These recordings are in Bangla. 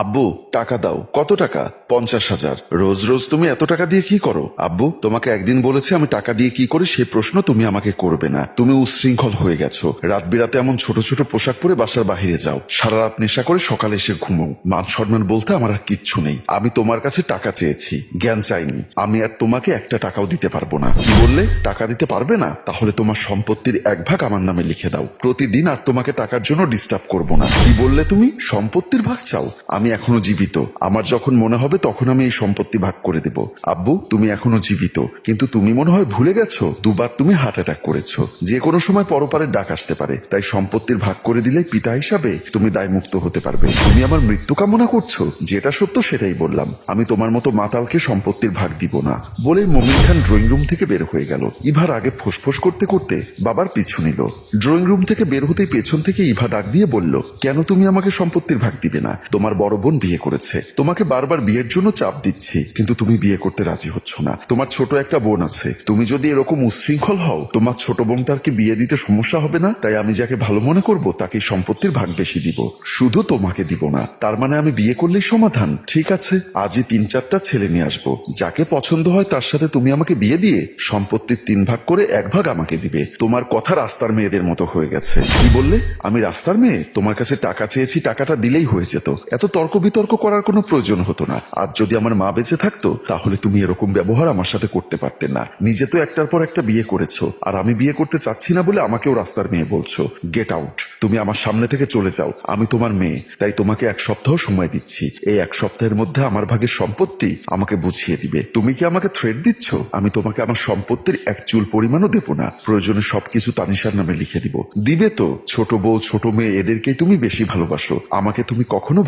আব্বু, টাকা দাও। কত টাকা? পঞ্চাশ হাজার। রোজ রোজ তুমি এত টাকা দিয়ে কি করো? আব্বু, তোমাকে একদিন বলেছি আমি টাকা দিয়ে কি করি, সে প্রশ্ন তুমি আমাকে করবে না। তুমি উচ্ছৃঙ্খল হয়ে গেছো। রাত বিরাতে এমন ছোট ছোট পোশাক পরে বাসার বাহিরে যাও। সারা রাত নেশা করে সকালে এসে ঘুমো মান সম্মান বলতে আমার আর কিচ্ছু নেই। আমি তোমার কাছে টাকা চেয়েছি। জ্ঞান চাইনি। আমি আর তোমাকে একটা টাকাও দিতে পারব না। কি বললে? টাকা দিতে পারবে না? তাহলে তোমার সম্পত্তির এক ভাগ আমার নামে লিখে দাও। প্রতিদিন আর তোমাকে টাকার জন্য ডিস্টার্ব করব না। কি বললে তুমি? সম্পত্তির ভাগ চাও। আমি এখনও জীবিত। আমার যখন মনে হবে, তখন আমি এই সম্পত্তি ভাগ করে দেব। আব্বু, তুমি এখনও জীবিত। কিন্তু তুমি মনে হয় ভুলে গেছো? দুবার তুমি হার্ট অ্যাটাক করেছ। যে কোনো সময় পরপারের ডাক আসতে পারে। তাই সম্পত্তির ভাগ করে দিলে পিতা হিসাবে তুমি দায়মুক্ত হতে পারবে। তুমি আমার মৃত্যু কামনা করছ? যেটা সত্য, সেটাই বললাম। আমি তোমার মতো মাতালকে সম্পত্তির ভাগ দিব না। বলে মমিন খান ড্রয়িং রুম থেকে বের হয়ে গেল। ইভার আগে ফোসফোস করতে করতে বাবার পিছু নিল। ড্রয়িং রুম থেকে বের হতেই পেছন থেকে ইভা ডাক দিয়ে বলল, কেন তুমি আমাকে সম্পত্তির ভাগ দিবে না? তোমার বড় বোন বিয়ে করেছে। তোমাকে বারবার বিয়ের জন্য চাপ দিচ্ছি, কিন্তু তুমি বিয়ে করতে রাজি হচ্ছ না। তোমার ছোট একটা বোন আছে। তুমি যদি এরকম উচ্ছৃঙ্খল হও, তোমার ছোট বোনটার কি বিয়ে দিতে সমস্যা হবে না? তাই আমি যাকে ভালো মনে করব, তাকে সম্পত্তির ভাগ বেশি দিব। শুধু তোমাকে দিব না। তার মানে আমি বিয়ে করলেই সমাধান, ঠিক আছে? আজই তিন চারটা ছেলে নিয়ে আসব। যাকে পছন্দ হয়, তার সাথে তুমি আমাকে বিয়ে দিয়ে সম্পত্তির তিন ভাগ করে এক ভাগ আমাকে দিবে। তোমার কথা রাস্তার মেয়েদের মতো হয়ে গেছে। কি বললে? আমি রাস্তার মেয়ে? তোমার কাছে টাকা চেয়েছি, টাকাটা দিলেই হয়ে যেত। এত তর্ক বিতর্ক করার কোনো প্রয়োজন হতো না। আর যদি আমার মা বেঁচে থাকতো, তাহলে তুমি এরকম ব্যবহার আমার সাথে করতে পারতে না। নিজে তো একটার পর একটা বিয়ে করেছ। আর আমি বিয়ে করতে চাচ্ছি না বলে আমাকেও রাস্তার মেয়ে বলছো। গেট আউট তুমি আমার সামনে থেকে চলে যাও। আমি তোমার মেয়ে। তাই তোমাকে এক সপ্তাহ সময় দিচ্ছি। এই এক সপ্তাহের মধ্যে আমার ভাগের সম্পত্তি আমাকে বুঝিয়ে দিবে। তুমি কি আমাকে থ্রেড দিচ্ছ? আমি তোমাকে আমার সম্পত্তির এক চুল পরিমাণও দেবো না। প্রয়োজনে সবকিছু তানিশার নামে লিখে দিব। দিবে তো। ছোট বউ, ছোট মেয়ে, এদেরকেই তুমি বেশি ভালোবাসো। আমাকে তুমি কখনো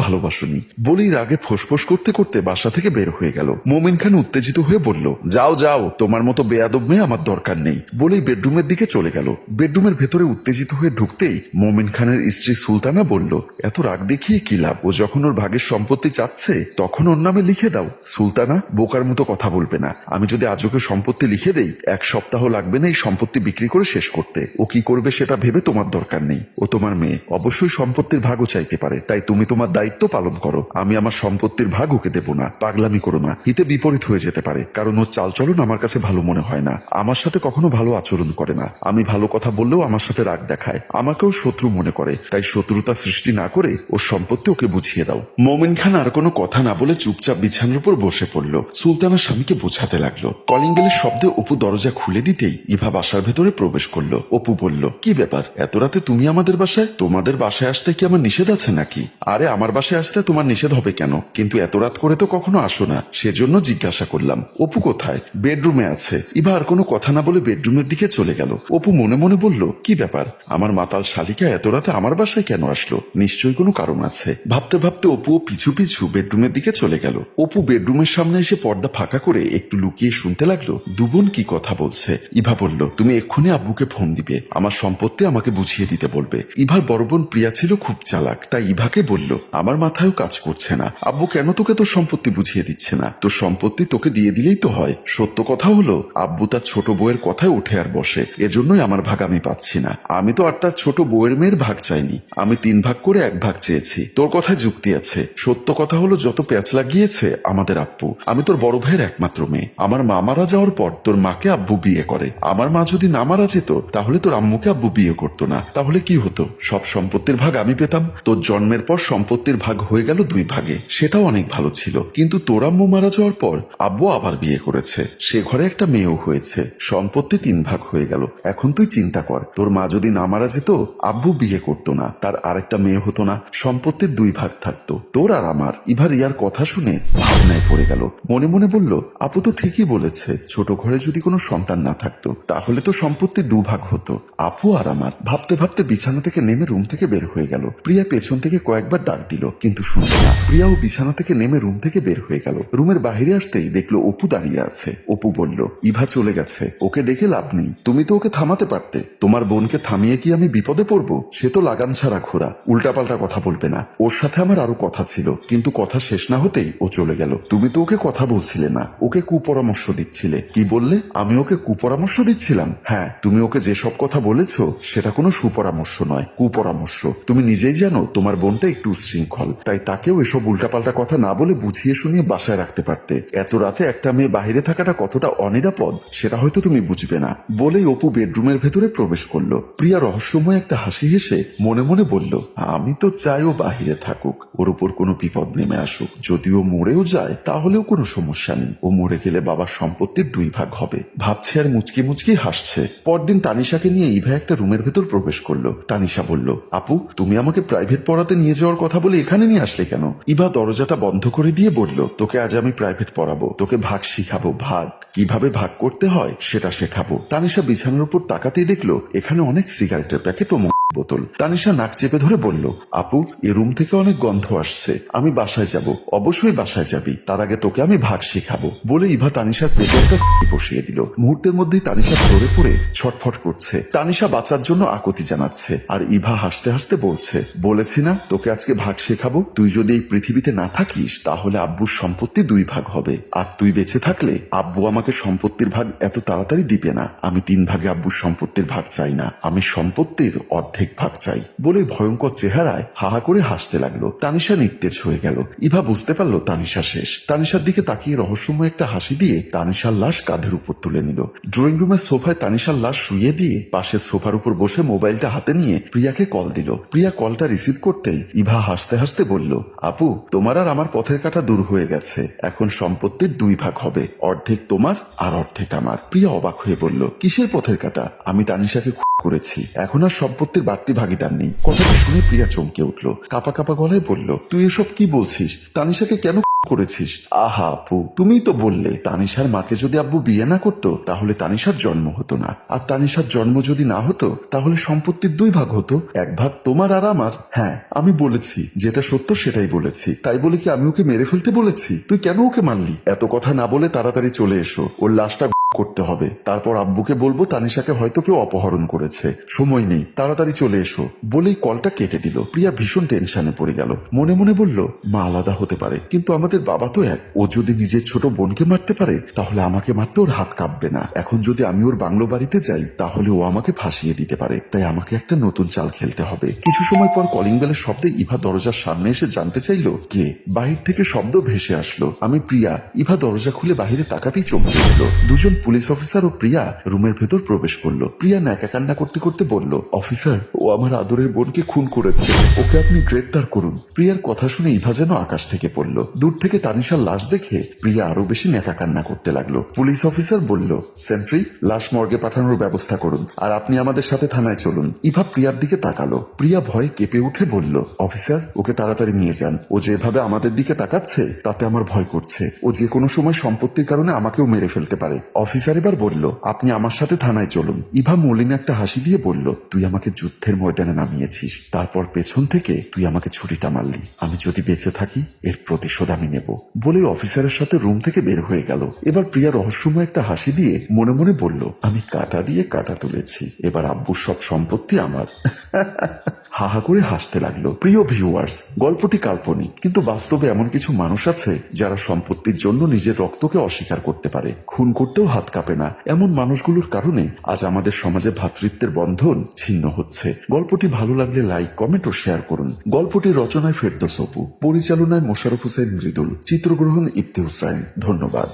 ভালোবাসোনি বলেই রাগে ফোসফোস করতে করতে বাসা থেকে বের হয়ে গেল। মোমিন খান উত্তেজিত হয়ে বলল, যাও যাও, তোমার মতো বেয়াদব মেয়ে আমার দরকার নেই। বলেই বেডরুমের দিকে চলে গেল। বেডরুমের ভেতরে উত্তেজিত হয়ে ঢুকতেই মোমিন খানের স্ত্রী সুলতানা বলল, এত রাগ দেখিয়ে কি লাভ? ও যখন ওর ভাগের সম্পত্তি চাচ্ছে, তখন ওর নামে লিখে দাও, সুলতানা বোকার মতো কথা বলবে না। আমি যদি আজ ওকে সম্পত্তি লিখে দেই, এক সপ্তাহ লাগবে না এই সম্পত্তি বিক্রি করে শেষ করতে। ও কি করবে সেটা ভেবে তোমার দরকার নেই। ও তোমার মেয়ে। অবশ্যই সম্পত্তির ভাগও চাইতে পারে। তাই তুমি তোমার দায়িত্ব পালন করো। আমি আমার সম্পত্তির ভাগ ওকে দেবো না, পাগলামি করো না। হিতে বিপরীত হয়ে যেতে পারে, কারণ ওর চালচলন আমার কাছে ভালো মনে হয় না। আমার সাথে কখনো ভালো আচরণ করে না। আমি ভালো কথা বললেও আমার সাথে রাগ দেখায়। আমাকেও শত্রু মনে করে, তাই শত্রুতা সৃষ্টি না করে ওর সম্পত্তি ওকে বুঝিয়ে দাও। মোমিন খান আর কোনো কথা না বলে চুপচাপ বিছানার উপর বসে পড়ল। সুলতানা স্বামীকে বোঝাতে লাগল। কলিং বেলের শব্দে অপু দরজা খুলে দিতেই ইভা বাসার ভেতরে প্রবেশ করল। অপু বলল, কি ব্যাপার? এত রাতে তুমি আমাদের বাসায়? তোমাদের বাসায় আসতে কি আমার নিষেধ আছে নাকি? আরে, আমার বাসায় আসতে তোমার নিষেধ হবে কেন? কিন্তু এত রাত করে তো কখনো আসো না। সেজন্য জিজ্ঞাসা করলাম, অপু কোথায়? বেডরুমে আছে। ইভা আর কোনো কথা না বলে বেডরুমের দিকে চলে গেল। অপু মনে মনে বলল, কি ব্যাপার? আমার মাতাল শালিকা এত রাতে আমার বাসায় কেন আসলো? নিশ্চয়ই কোনো কারণ আছে। ভাবতে ভাবতে অপু পিছু পিছু বেডরুমের দিকে চলে গেল। অপু বেডরুমের সামনে এসে পর্দা ফাঁকা করে একটু লুকিয়ে শুনতে লাগল দুবোন কি কথা বলছে? ইভা বলল, তুমি এক্ষুনি আব্বুকে ফোন দিবে, আমার সম্পত্তি আমাকে বুঝিয়ে দিতে বলবে। ইভার বড় বোন প্রিয়া ছিল খুব চালাক, তাই ইভাকে বলল, আমার মাথায়ও কাজ করছে না। আব্বু কেন তোকে তোর সম্পত্তি বুঝিয়ে দিচ্ছে না? তোর সম্পত্তি তোকে দিয়ে দিলেই তো হয়। সত্য কথা হলো, আব্বু তার ছোট বউয়ের কথায় উঠে আর বসে। এজন্যই আমার ভাগ আমি পাচ্ছি না। আমি তো আর তার ছোট বউয়ের মেয়ের ভাগ চাইনি। আমি তিন ভাগ করে এক ভাগ চেয়েছি। তোর কথায় যুক্তি আছে। সত্য কথা হলো, যত প্যাচ লাগিয়েছে আমাদের আব্বু। আমি তোর বড় ভাইয়ের একমাত্র মেয়ে। আমার মা মারা যাওয়ার পর তোর মাকে আব্বু বিয়ে করে। আমার মা যদি না মারা যেত, তাহলে তোর আম্মুকে আব্বু বিয়ে করতো না। তাহলে কি হতো? সব সম্পত্তির ভাগ আমি পেতাম। তোর জন্মের পর সম্পত্তির ভাগ হয়ে গেল দুই ভাগে। সেটাও অনেক ভালো ছিল। কিন্তু তোর আম্মু মারা যাওয়ার পর আব্বু আবার বিয়ে করেছে। সে ঘরে একটা মেয়েও হয়েছে। সম্পত্তি তিন ভাগ হয়ে গেল। এখন তুই চিন্তা কর, তোর মা যদি না মারা যেত, আব্বু বিয়ে করতো না। তার আরেকটা মেয়ে হতো না। সম্পত্তির দুই ভাগ থাকতো। তোর আর আমার ইভার ইয়ার কথা শুনে ভাবনায় পড়ে গেল। মনে মনে বলল, আপু তো ঠিকই বলেছে, ছোট ঘরে যদি কোনো সন্তান না থাকতো, তাহলে তো সম্পত্তি দুভাগ হতো। আপু আর আমার, ভাবতে ভাবতে বিছানা থেকে নেমে রুম থেকে বের হয়ে গেল। প্রিয়া পেছন থেকে কয়েকবার ডাক দিল, কিন্তু শুনল না। প্রিয়াও বিছানা থেকে নেমে রুম থেকে বের হয়ে গেল। রুমের বাইরে আসতেই দেখল অপু দাঁড়িয়ে আছে। অপু বলল, ইভা চলে গেছে। ওকে ডেকে লাভ নেই। তুমি তো ওকে থামাতে পারতে। তোমার বোনকে থামিয়ে কি আমি বিপদে পড়ব? সে তো লাগান ছাড়া ঘোরা উল্টাপাল্টা কথা বলবে না। ওর সাথে আমার আরও কথা ছিল। কিন্তু কথা শেষ না হতেই ও চলে গেল। তুমি তো ওকে কথা বলছিলে না। ওকে কুপরামর্শ দিচ্ছিলে। কি বললে? আমি ওকে কুপরামর্শ দিচ্ছিলাম। হ্যাঁ তুমি ওকে যেসব কথা বলেছ, সেটা কোনো সুপরামর্শ নয়। কুপরামর্শ। তুমি নিজেই জানো, তোমার বোনটা একটু উচ্ছৃঙ্খল। তাই তাকেও এসব উল্টাপাল্টা কথা না বলে বুঝিয়ে শুনিয়ে বাসায় রাখতে পারতে। এত রাতে একটা মেয়ে বাহিরে থাকাটা কতটা অনিরাপদ, সেটা হয়তো তুমি বুঝবে না। বলেই অপু বেডরুমের ভেতরে প্রবেশ করল। প্রিয়া রহস্যময় একটা হাসি হেসে মনে মনে বলল, আমি তো চাই ও বাহিরে থাকুক। ওর উপর কোনো বিপদ নেমে আসুক। যদিও মরেও যায়, তাহলেও কোনো সমস্যা নেই। ও মরে গেলে বাবার সম্পত্তির দুই ভাগ হবে। ভাবছে আর মুচকি মুচকি হাসছে। পরদিন তানিশাকে নিয়ে ইভা একটা রুমের ভেতর প্রবেশ করল। তানিশা বলল, আপু, তুমি আমাকে প্রাইভেট পড়াতে নিয়ে যাওয়ার কথা বলে এখানে নিয়ে আসলে কেন? ইভা দরজাটা বন্ধ করে দিয়ে বলল, তোকে আজ আমি প্রাইভেট পড়াবো, তোকে ভাগ শিখাবো, ভাগ। কীভাবে ভাগ করতে হয় সেটা শেখাবো। তানিশা বিছানার উপর তাকাতেই দেখল, এখানে অনেক সিগারেটের প্যাকেট ও বোতল। তানিশা নাক চেপে ধরে বলল, আপু, এ রুম থেকে অনেক গন্ধ আসছে। আমি বাসায় যাব। অবশ্যই বাসায় যাবি। তার আগে তোকে আমি ভাগ শিখাবো। বলে ইভা তানিশার পেটে একটা বসিয়ে দিল। মুহূর্তের মধ্যেই তানিশা ধরে পড়ে ছটফট করছে। তানিশা বাঁচার জন্য আকতি জানাচ্ছে আর ইভা হাসতে হাসতে বলছে, বলেছি না, তোকে আজকে ভাগ শেখাবো। তুই যদি এই পৃথিবীতে না থাকিস, তাহলে আব্বুর সম্পত্তি দুই ভাগ হবে। আর তুই বেঁচে থাকলে আব্বু আমাকে সম্পত্তির ভাগ এত তাড়াতাড়ি দিবে না। আমি তিন ভাগে আব্বুর সম্পত্তির ভাগ চাই না। আমি সম্পত্তির অর্ধেক ভাগ চাই। বলে ভয়ঙ্কর চেহারায় হাহা করে হাসতে লাগল। তানিশা নির্তেজ হয়ে গেল। ইভা বুঝতে পারল তানিশা শেষ। তানিশার দিকে তাকিয়ে রহস্যময় একটা হাসি দিয়ে তানিশার লাশ কাঁধের উপর তুলে নিল। ড্রয়িং রুমের সোফায় তানিশার লাশ শুয়ে দিয়ে পাশের সোফার উপর বসে মোবাইলটা হাতে নিয়ে প্রিয়াকে কল দিল। প্রিয়া কলটা রিসিভ করতেই ইভা হাসতে হাসতে বলল, আপু, তোমার আর আমার পথের কাটা দূর হয়ে গেছে। এখন সম্পত্তির দুই ভাগ হবে, অর্ধেক তোমার আর অর্ধেক আমার। প্রিয়া অবাক হয়ে বলল, কিসের পথের কাটা? আমি তানিশাকে করেছি। এখন আর সম্পত্তির বাড়তি ভাগিদার নেই। কথাটা শুনে প্রিয়া চমকে উঠল। কাপা কাপা গলায় বলল, তুই এসব কি বলছিস? তানিশাকে কেন করেছিস? আহা, আপু তুমিই তো বললে, তানিশার মাকে যদি আব্বু বিয়ে না করতো, তাহলে তানিশার জন্ম হতো না। আর তানিশার জন্ম যদি না হতো, তাহলে সম্পত্তির দুই ভাগ হতো, এক ভাগ তোমার আর আমার। হ্যাঁ আমি বলেছি, যেটা সত্য সেটাই বলেছি। তাই বলে কি আমি ওকে মেরে ফেলতে বলেছি? তুই কেন ওকে মানলি এত কথা না বলে তাড়াতাড়ি চলে এসো। ওর লাশটা করতে হবে। তারপর আব্বুকে বলব, তানিশাকে হয়তো কেউ অপহরণ করেছে। সময় নেই, তাড়াতাড়ি চলে এসো। বলেই কলটা কেটে দিল। প্রিয়া ভীষণ টেনশনে পড়ে গেল। মনে মনে বলল, মা আলাদা হতে পারে, কিন্তু আমাদের বাবা তো এক। ও যদি নিজের ছোট বোনকে মারতে পারে, তাহলে আমাকে মারতে ওর হাত কাঁপবে না। এখন যদি আমি ওর বাংলো বাড়িতে যাই, তাহলে ও আমাকে ফাঁসিয়ে দিতে পারে। তাই আমাকে একটা নতুন চাল খেলতে হবে। কিছু সময় পর কলিং বেলের শব্দে ইভা দরজার সামনে এসে জানতে চাইলো, কে? বাহির থেকে শব্দ ভেসে আসলো। আমি প্রিয়া। ইভা দরজা খুলে বাহিরে তাকাতেই চমকে গেল। দুজন পুলিশ অফিসার ও প্রিয়া রুমের ভেতর প্রবেশ করল। প্রিয়া ন্যাকা কান্না করতে করতে বলল, অফিসার, ও আমার আদরের বোনকে খুন করেছে। ওকে আপনি গ্রেপ্তার করুন। প্রিয়ার কথা শুনে ইভা যেন আকাশ থেকে পড়ল। দূর থেকে তানিশার লাশ দেখে প্রিয়া আরও বেশি ন্যাকা কান্না করতে লাগল। পুলিশ অফিসার বলল, সেন্ট্রি, লাশ মর্গে পাঠানোর ব্যবস্থা করুন, আর আপনি আমাদের সাথে থানায় চলুন। ইভা প্রিয়ার দিকে তাকালো। প্রিয়া ভয়ে কেঁপে উঠে বলল, অফিসার, ওকে তাড়াতাড়ি নিয়ে যান। ও যেভাবে আমাদের দিকে তাকাচ্ছে, তাতে আমার ভয় করছে। ও যে কোনো সময় সম্পত্তির কারণে আমাকেও মেরে ফেলতে পারে। অফিসার এবার বলল, আপনি আমার সাথে থানায় চলুন। ইভা মলিন একটা হাসি দিয়ে বলল, তুই আমাকে যুদ্ধের ময়দানে নামিয়েছিস। তারপর পেছন থেকে তুই আমাকে ছুরিটা মারলি। আমি যদি বেঁচে থাকি, এর প্রতিশোধ আমি নেব। বলে অফিসারের সাথে রুম থেকে বের হয়ে গেল। এবার প্রিয়া রহস্যময় একটা হাসি দিয়ে মনে মনে বলল, আমি কাটা দিয়ে কাটা তুলেছি। এবার আব্বুর সব সম্পত্তি আমার। হাহা করে হাসতে লাগল। প্রিয় ভিউয়ার্স গল্পটি কাল্পনিক, কিন্তু বাস্তবে এমন কিছু মানুষ আছে যারা সম্পত্তির জন্য নিজের রক্তকে অস্বীকার করতে পারে। খুন করতেও হাত কাঁপে না। এমন মানুষগুলোর কারণে আজ আমাদের সমাজে ভ্রাতৃত্বের বন্ধন ছিন্ন হচ্ছে। গল্পটি ভালো লাগলে লাইক কমেন্ট ও শেয়ার করুন। গল্পটি রচনায় ফেরদোস অপু, পরিচালনায় মোশারফ হোসেন মৃদুল, চিত্রগ্রহণ ইফতি হুসাইন। ধন্যবাদ।